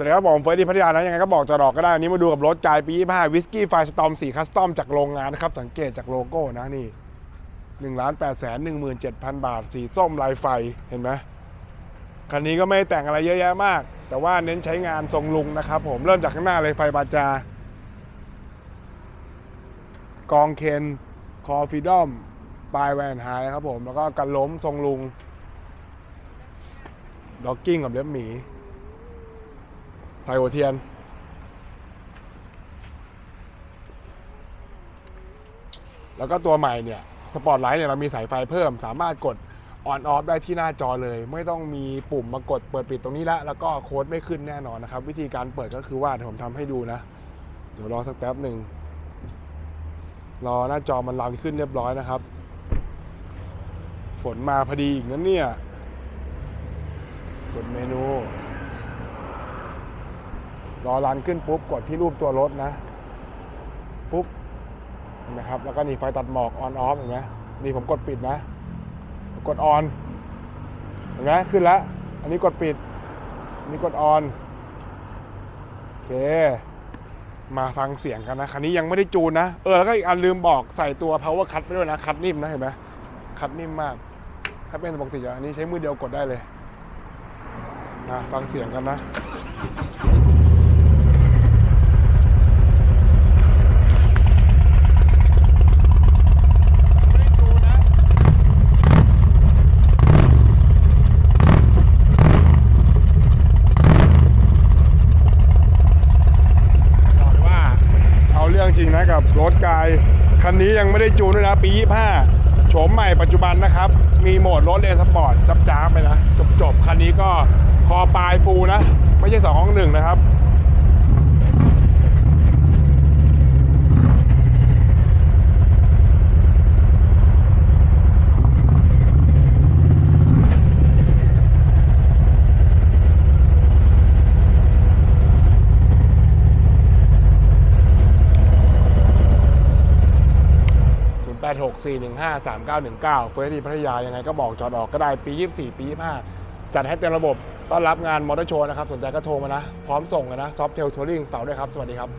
วัสดีครับผมเฟิร์สดีพัทยานะยังไงก็บอกจอดอกก็ได้อันนี้มาดูกับรถกายปี25วิสกี้ไฟสตอมสีคัสตอมจากโรงงานนะครับ สังเกตจากโลโก้นะนี่1ล้าน8แสน17,000 บาท สีส้มลายไฟเห็นไหมคันนี้ก็ไม่แต่งอะไรเยอะแยะมาก แต่ว่าเน้นใช้งานทรงลุงนะครับผมเริ่มจากข้างหน้าเลยไฟบาจา กองเคนคอฟิดอมปลายแวนไฮครับผมแล้วก็กันล้มทรงลุงด็อกกิ้งกับเล็บหมี ไทยหัวเทียน แล้วก็ตัวใหม่เนี่ยสปอตไลท์เนี่ยเรามีสายไฟเพิ่ม สามารถกดออนออฟได้ที่หน้าจอเลย ไม่ต้องมีปุ่มมากดเปิดปิดตรงนี้ละแล้วก็โค้ดไม่ขึ้นแน่นอนนะครับ วิธีการเปิดก็คือว่าเดี๋ยวผมทำให้ดูนะ เดี๋ยวรอสักแป๊บหนึ่งรอหน้าจอมันรันขึ้นเรียบร้อยนะครับ ฝนมาพอดีอีกนั้นเนี่ย กดเมนู รอรันขึ้นปุ๊บกดที่รูปตัวรถนะปุ๊บเห็นไหมครับแล้วก็นี่ไฟตัดหมอกออนออฟเห็นไหมนี่ผมกดปิดนะ กดออนเห็นไหมขึ้นแล้วอันนี้กดปิดอันนี้กดออนโอเค มาฟังเสียงกันนะคันนี้ยังไม่ได้จูนนะเออแล้วก็อีกอันลืมบอกใส่ตัว power cut ไปด้วยนะคัดนิ่มนะเห็นไหมคัดนิ่มมาก ถ้าเป็นปกติอะอันนี้ใช้มือเดียวกดได้เลยนะฟังเสียงกันนะ ไม่ได้จูนนะ บอกเลยว่าเอาเริงจริงนะกับรถกายคันนี้ยังไม่ได้จูนด้วยนะปี 25โฉมใหม่ปัจจุบันนะครับ มีโหมดรถเลนสปอร์ตจับจ้าๆไปนะจบจบๆ คันนี้ก็คอปลายฟูนะ ไม่ใช่2ห้องหนึ่งนะครับ 0864153919 เฟรดีพัทยายังไงก็บอกจอดออกก็ได้ปี 24 ปี 25 จัดให้เต็มระบบต้อนรับงานมอเตอร์โชว์นะครับ สนใจก็โทรมานะ พร้อมส่งเลยนะซอฟเทลทัวริงเต่าด้วยครับ สวัสดีครับ